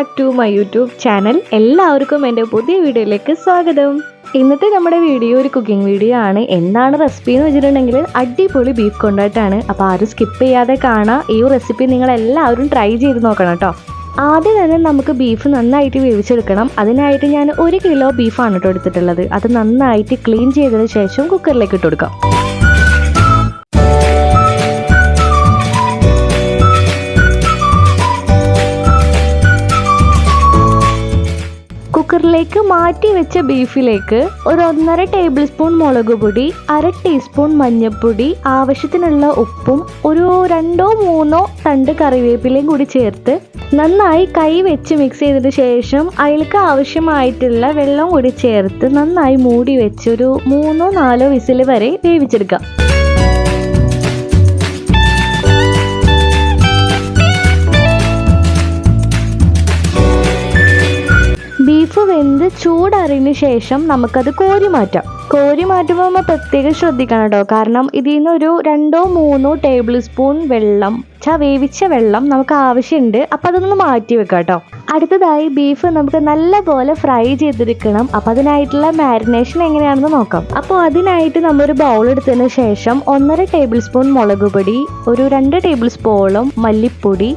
Back to my YouTube channel എല്ലാവർക്കും എന്റെ പുതിയ വീഡിയോയിലേക്ക് സ്വാഗതം. ഇന്നത്തെ നമ്മുടെ വീഡിയോ ഒരു കുക്കിംഗ് വീഡിയോ ആണ്. എന്താണ് റെസിപ്പി എന്ന് വെച്ചിട്ടുണ്ടെങ്കിൽ അടിപൊളി ബീഫ് കൊണ്ടായിട്ടാണ്. അപ്പോൾ ആരും സ്കിപ്പ് ചെയ്യാതെ കാണാം. ഈ റെസിപ്പി നിങ്ങൾ എല്ലാവരും ട്രൈ ചെയ്ത് നോക്കണം കേട്ടോ ആദ്യം തന്നെ നമുക്ക് ബീഫ് നന്നായിട്ട് വേവിച്ചെടുക്കണം. അതിനായിട്ട് ഞാൻ ഒരു കിലോ ബീഫാണ് കേട്ടോ എടുത്തിട്ടുള്ളത്. അത് നന്നായിട്ട് ക്ലീൻ ചെയ്തതിന് ശേഷം കുക്കറിലേക്ക് ഇട്ട് കൊടുക്കാം. കുക്കറിലേക്ക് മാറ്റി വെച്ച ബീഫിലേക്ക് ഒരു ഒന്നര ടേബിൾ സ്പൂൺ മുളക് പൊടി അര ടീസ്പൂൺ മഞ്ഞൾപ്പൊടി ആവശ്യത്തിനുള്ള ഉപ്പും ഒരു രണ്ടോ മൂന്നോ തണ്ട് കറിവേപ്പിലയും കൂടി ചേർത്ത് നന്നായി കൈ വെച്ച് മിക്സ് ചെയ്തതിന് ശേഷം അതിലേക്ക് ആവശ്യമായിട്ടുള്ള വെള്ളം കൂടി ചേർത്ത് നന്നായി മൂടി വെച്ച് ഒരു മൂന്നോ നാലോ വിസിൽ വരെ വേവിച്ചെടുക്കാം. ചൂടറിയതിന് ശേഷം നമുക്കത് കോരി മാറ്റാം. കോരി മാറ്റുമ്പോൾ നമ്മൾ പ്രത്യേകം ശ്രദ്ധിക്കണം കേട്ടോ. കാരണം ഇതിൽ നിന്ന് ഒരു രണ്ടോ മൂന്നോ ടേബിൾ സ്പൂൺ വെള്ളം ചാ വേവിച്ച വെള്ളം നമുക്ക് ആവശ്യമുണ്ട്. അപ്പം അതൊന്ന് മാറ്റി വെക്കാം കേട്ടോ. അടുത്തതായി ബീഫ് നമുക്ക് നല്ലപോലെ ഫ്രൈ ചെയ്തെടുക്കണം. അപ്പം അതിനായിട്ടുള്ള മാരിനേഷൻ എങ്ങനെയാണെന്ന് നോക്കാം. അപ്പോൾ അതിനായിട്ട് നമ്മളൊരു ബൗൾ എടുത്തതിന് ശേഷം ഒന്നര ടേബിൾ സ്പൂൺ മുളക് പൊടി ഒരു രണ്ട് ടേബിൾ സ്പൂണോളം മല്ലിപ്പൊടി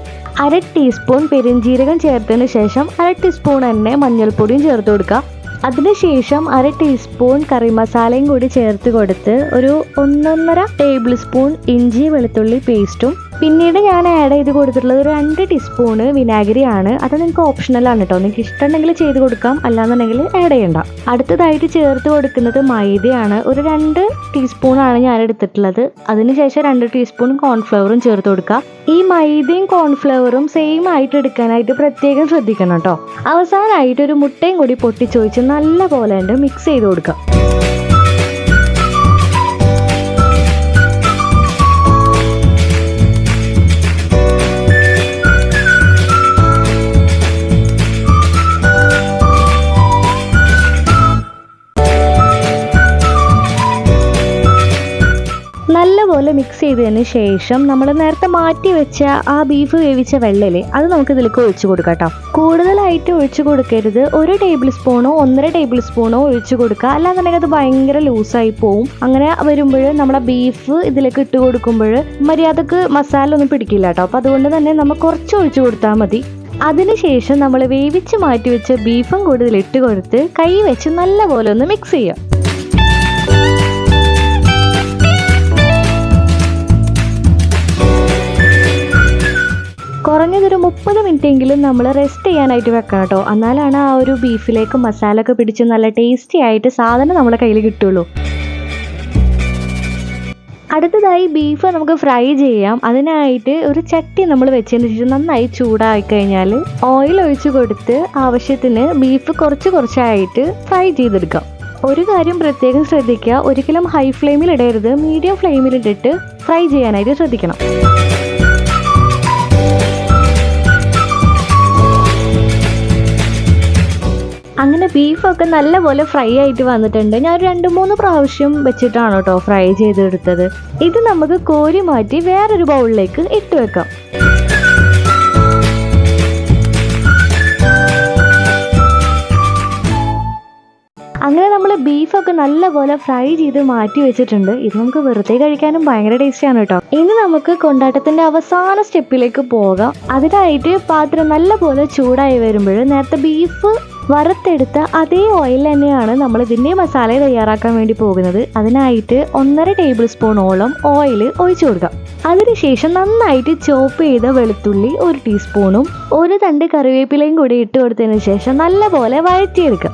അര ടീസ്പൂൺ പെരുംജീരകം ചേർത്തതിന് ശേഷം അര ടീസ്പൂൺ തന്നെ മഞ്ഞൾപ്പൊടിയും ചേർത്ത് കൊടുക്കുക അതിനുശേഷം അര ടീസ്പൂൺ കറി മസാലയും കൂടി ചേർത്ത് കൊടുത്ത് ഒരു ഒന്നൊന്നര ടേബിൾ സ്പൂൺ ഇഞ്ചി വെളുത്തുള്ളി പേസ്റ്റും പിന്നീട് ഞാൻ ആഡ് ചെയ്ത് കൊടുത്തിട്ടുള്ളത് ഒരു രണ്ട് ടീസ്പൂണ് വിനാഗിരിയാണ്. അത് നിങ്ങൾക്ക് ഓപ്ഷണലാണ് കേട്ടോ നിങ്ങൾക്ക് ഇഷ്ടമുണ്ടെങ്കിൽ ചെയ്ത് കൊടുക്കാം. അല്ലാന്നുണ്ടെങ്കിൽ ആഡ് ചെയ്യണ്ട. അടുത്തതായിട്ട് ചേർത്ത് കൊടുക്കുന്നത് മൈദയാണ്. ഒരു രണ്ട് ടീസ്പൂണാണ് ഞാൻ എടുത്തിട്ടുള്ളത്. അതിനുശേഷം രണ്ട് ടീസ്പൂൺ കോൺഫ്ലവറും ചേർത്ത് കൊടുക്കുക. ഈ മൈദയും കോൺഫ്ലവറും സെയിം ആയിട്ട് എടുക്കാനായിട്ട് പ്രത്യേകം ശ്രദ്ധിക്കണം കേട്ടോ അവസാനമായിട്ട് ഒരു മുട്ടയും കൂടി പൊട്ടിച്ചൊഴിച്ച് നല്ല പോലെ ഉണ്ട് മിക്സ് ചെയ്ത് കൊടുക്കുക മിക്സ് ചെയ്തതിന് ശേഷം നമ്മൾ നേരത്തെ മാറ്റി വെച്ച ആ ബീഫ് വേവിച്ച വെള്ളയിലെ അത് നമുക്ക് ഇതിലേക്ക് ഒഴിച്ചു കൊടുക്കാം കേട്ടോ. കൂടുതലായിട്ട് ഒഴിച്ചു കൊടുക്കരുത്. ഒരു ടേബിൾ സ്പൂണോ ഒന്നര ടേബിൾ സ്പൂണോ ഒഴിച്ചു കൊടുക്കുക. അല്ലാന്നുണ്ടെങ്കിൽ അത് ഭയങ്കര ലൂസായി പോവും. അങ്ങനെ വരുമ്പോൾ നമ്മുടെ ബീഫ് ഇതിലേക്ക് ഇട്ട് കൊടുക്കുമ്പോൾ മര്യാദയ്ക്ക് മസാല ഒന്നും പിടിക്കില്ല കേട്ടോ. അപ്പോൾ അതുകൊണ്ട് തന്നെ നമ്മൾ കുറച്ച് ഒഴിച്ചു കൊടുത്താൽ മതി. അതിനുശേഷം നമ്മൾ വേവിച്ച് മാറ്റി വെച്ച ബീഫും കൂടുതൽ ഇട്ട് കൊടുത്ത് കൈ വെച്ച് നല്ലപോലെ ഒന്ന് മിക്സ് ചെയ്യാം. മുപ്പത് മിനിറ്റെങ്കിലും നമ്മൾ റെസ്റ്റ് ചെയ്യാനായിട്ട് വെക്കണം കേട്ടോ. എന്നാലാണ് ആ ഒരു ബീഫിലേക്ക് മസാല ഒക്കെ പിടിച്ച് നല്ല ടേസ്റ്റി ആയിട്ട് സാധനം നമ്മളെ കയ്യിൽ കിട്ടുള്ളൂ. അടുത്തതായി ബീഫ് നമുക്ക് ഫ്രൈ ചെയ്യാം. അതിനായിട്ട് ഒരു ചട്ടി നമ്മൾ വെച്ചതിന് ശേഷം നന്നായി ചൂടായി കഴിഞ്ഞാൽ ഓയിൽ ഒഴിച്ചു കൊടുത്ത് ആവശ്യത്തിന് ബീഫ് കുറച്ച് കുറച്ചായിട്ട് ഫ്രൈ ചെയ്തെടുക്കാം. ഒരു കാര്യം പ്രത്യേകം ശ്രദ്ധിക്കുക. ഒരിക്കലും ഹൈ ഫ്ലെയിമിൽ ഇടരുത്. മീഡിയം ഫ്ലെയിമിൽ ഇട്ടിട്ട് ഫ്രൈ ചെയ്യാനായിട്ട് ശ്രദ്ധിക്കണം. അങ്ങനെ ബീഫൊക്കെ നല്ലപോലെ ഫ്രൈ ആയിട്ട് വന്നിട്ടുണ്ട്. ഞാൻ രണ്ട് മൂന്ന് പ്രാവശ്യം വെച്ചിട്ടാണ് കേട്ടോ ഫ്രൈ ചെയ്തെടുത്തത്. ഇത് നമുക്ക് കോരി മാറ്റി വേറൊരു ബൗളിലേക്ക് ഇട്ട് വെക്കാം. അങ്ങനെ നമ്മൾ ബീഫൊക്കെ നല്ലപോലെ ഫ്രൈ ചെയ്ത് മാറ്റി വെച്ചിട്ടുണ്ട്. ഇത് നമുക്ക് വെറുതെ കഴിക്കാനും ഭയങ്കര ടേസ്റ്റിയാണ് കേട്ടോ. ഇനി നമുക്ക് കൊണ്ടാട്ടത്തിന്റെ അവസാന സ്റ്റെപ്പിലേക്ക് പോകാം. അതിനായിട്ട് പാത്രം നല്ലപോലെ ചൂടായി വരുമ്പോൾ നേരത്തെ ബീഫ് വറുത്തെടുത്ത അതേ ഓയിൽ തന്നെയാണ് നമ്മൾ ഇതിന്റെ മസാല തയ്യാറാക്കാൻ വേണ്ടി പോകുന്നത്. അതിനായിട്ട് ഒന്നര ടേബിൾ സ്പൂണോളം ഓയിൽ ഒഴിച്ചു കൊടുക്കാം അതിനുശേഷം നന്നായിട്ട് ചോപ്പ് ചെയ്ത വെളുത്തുള്ളി ഒരു ടീസ്പൂണും ഒരു തണ്ട് കറിവേപ്പിലയും കൂടി ഇട്ട് കൊടുത്തതിന് ശേഷം നല്ലപോലെ വഴറ്റിയെടുക്കാം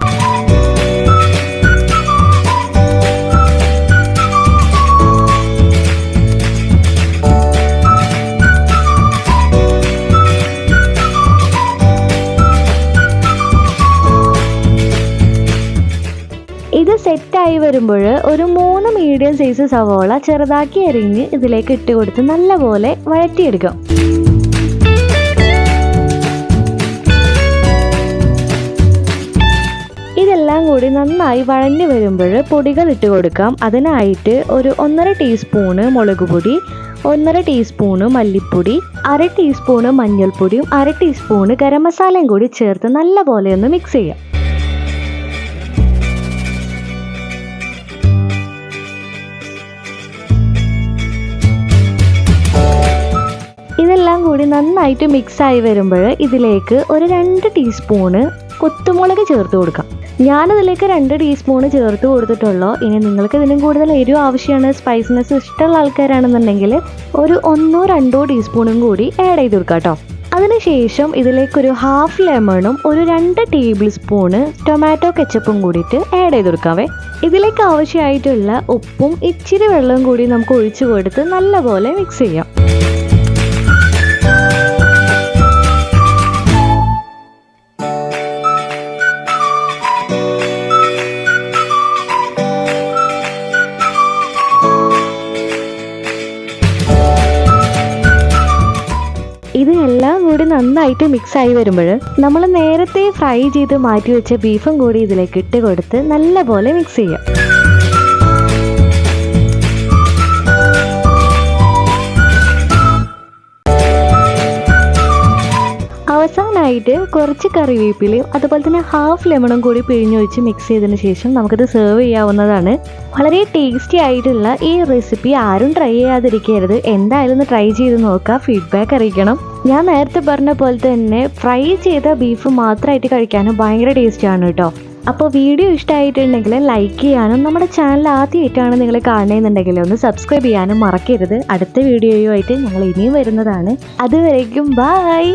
വരുമ്പോൾ ഒരു മൂന്ന് മീഡിയം സൈസ് സവോള ചെറുതാക്കി അരിഞ്ഞ് ഇതിലേക്ക് ഇട്ട് കൊടുത്ത് നല്ലപോലെ വഴറ്റിയെടുക്കും. ഇതെല്ലാം കൂടി നന്നായി വഴഞ്ഞു വരുമ്പോൾ പൊടികൾ ഇട്ട് കൊടുക്കാം. അതിനായിട്ട് ഒരു ഒന്നര ടീസ്പൂണ് മുളക് പൊടി ഒന്നര ടീസ്പൂണ് മല്ലിപ്പൊടി അര ടീസ്പൂണ് മഞ്ഞൾപ്പൊടിയും അര ടീസ്പൂണ് ഗരം മസാലയും കൂടി ചേർത്ത് നല്ലപോലെ ഒന്ന് മിക്സ് ചെയ്യാം. കൂടി നന്നായിട്ട് മിക്സ് ആയി വരുമ്പോൾ ഇതിലേക്ക് ഒരു രണ്ട് ടീസ്പൂണ് കൊത്തുമുളക് ചേർത്ത് കൊടുക്കാം. ഞാനതിലേക്ക് രണ്ട് ടീസ്പൂണ് ചേർത്ത് കൊടുത്തിട്ടുള്ളൂ. ഇനി നിങ്ങൾക്ക് ഇതിനും കൂടുതൽ എരിവ് ആവശ്യമാണ് സ്പൈസിനെസ് ഇഷ്ടമുള്ള ആൾക്കാരാണെന്നുണ്ടെങ്കിൽ ഒരു ഒന്നോ രണ്ടോ ടീസ്പൂണും കൂടി ആഡ് ചെയ്ത് കൊടുക്കാം കേട്ടോ. അതിനുശേഷം ഇതിലേക്കൊരു ഹാഫ് ലെമണും ഒരു രണ്ട് ടേബിൾ സ്പൂണ് ടൊമാറ്റോ കെച്ചപ്പും കൂടിയിട്ട് ആഡ് ചെയ്ത് കൊടുക്കാവേ. ഇതിലേക്ക് ആവശ്യമായിട്ടുള്ള ഉപ്പും ഇച്ചിരി വെള്ളവും കൂടി നമുക്ക് ഒഴിച്ചു കൊടുത്ത് നല്ലപോലെ മിക്സ് ചെയ്യാം. നന്നായിട്ട് മിക്സ് ആയി വരുമ്പോൾ നമ്മൾ നേരത്തെ ഫ്രൈ ചെയ്ത് മാറ്റി വെച്ച ബീഫും കൂടി ഇതിലേക്ക് ഇട്ട് കൊടുത്ത് നല്ലപോലെ മിക്സ് ചെയ്യാം. അവസാനമായിട്ട് കുറച്ച് കറിവേപ്പിലയും അതുപോലെ തന്നെ ഹാഫ് ലെമണും കൂടി പിഴിഞ്ഞൊഴിച്ച് മിക്സ് ചെയ്തതിന് ശേഷം നമുക്കിത് സെർവ് ചെയ്യാവുന്നതാണ്. വളരെ ടേസ്റ്റി ആയിട്ടുള്ള ഈ റെസിപ്പി ആരും ട്രൈ ചെയ്യാതിരിക്കരുത്. എന്തായാലും ഒന്ന് ട്രൈ ചെയ്ത് നോക്കുക ഫീഡ്ബാക്ക് അറിയിക്കണം. ഞാൻ നേരത്തെ പറഞ്ഞ പോലെ തന്നെ ഫ്രൈ ചെയ്ത ബീഫ് മാത്രമായിട്ട് കഴിക്കാനും ഭയങ്കര ടേസ്റ്റിയാണ് കേട്ടോ. അപ്പോൾ വീഡിയോ ഇഷ്ടമായിട്ടുണ്ടെങ്കിൽ ലൈക്ക് ചെയ്യാനും നമ്മുടെ ചാനൽ ആദ്യമായിട്ടാണ് നിങ്ങൾ കാണുന്നതെന്നുണ്ടെങ്കിൽ ഒന്ന് സബ്സ്ക്രൈബ് ചെയ്യാനും മറക്കരുത്. അടുത്ത വീഡിയോയുമായിട്ട് ഞങ്ങൾ ഇനിയും വരുന്നതാണ്. അതുവരേക്കും ബായ്